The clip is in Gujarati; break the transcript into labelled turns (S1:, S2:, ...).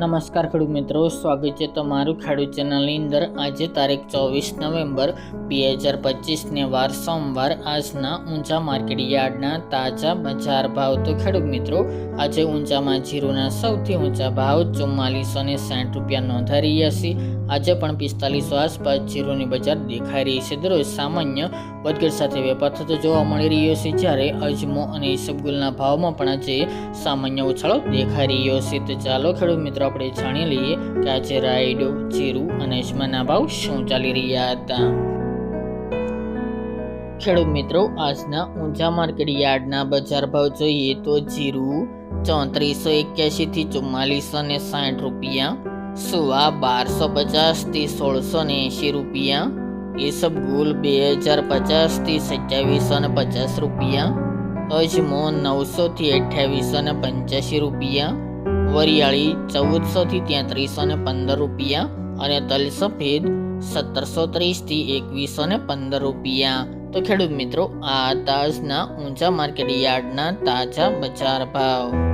S1: નમસ્કાર ખેડૂત મિત્રો, સ્વાગત છે તમારું ખેડૂત ચેનલની અંદર. આજે તારીખ ચોવીસ નવેમ્બર બે હજાર પચીસને વાર સોમવાર, આજના ઊંચા માર્કેટ યાર્ડના તાજા બજાર ભાવ. તો ખેડૂત મિત્રો, આજે ઊંચામાં જીરુના સૌથી ઊંચા ભાવ ચુમ્માલીસો ને સાઠ રૂપિયા નોંધાઈ રહ્યા છે. આજે પણ પિસ્તાલીસો આસપાસ જીરુની બજાર દેખાઈ રહી છે. દરરોજ સામાન્ય વધઘટ સાથે વેપાર થતો જોવા મળી રહ્યો છે, જ્યારે અજમો અને ઈસબગુલના ભાવમાં પણ આજે સામાન્ય ઉછાળો દેખાઈ રહ્યો છે. તો ચાલો ખેડૂત મિત્રો આપણે જાણી લઈએ કે આજે રાયડો જીરું અને અજમાના ભાવ શું ચાલી રહ્યા હતા. ખેડૂત મિત્રો, આજના ઊંચા માર્કેટ યાર્ડના બજાર ભાવ જોઈએ તો જીરું ચોત્રીસો એક્યાસી થી ચુમ્માલીસો ને સાઠ રૂપિયા, સુવા બારસો પચાસથી સોળસો ને એંશી રૂપિયા ઈસબગુલ બે હજાર પચાસથી સત્યાવીસો ને પચાસ રૂપિયા, અજમો નવસો થી અઠ્યાવીસો ને પંચ્યાસી રૂપિયા વરિયાળી ચૌદસો થી તેત્રીસો ને પંદર રૂપિયા અને તલ સફેદ સત્તરસો ત્રીસથી એકવીસો ને પંદર રૂપિયા. તો ખેડૂત મિત્રો, આ તાજના ઊંચા માર્કેટ યાર્ડના તાજા બજાર ભાવ.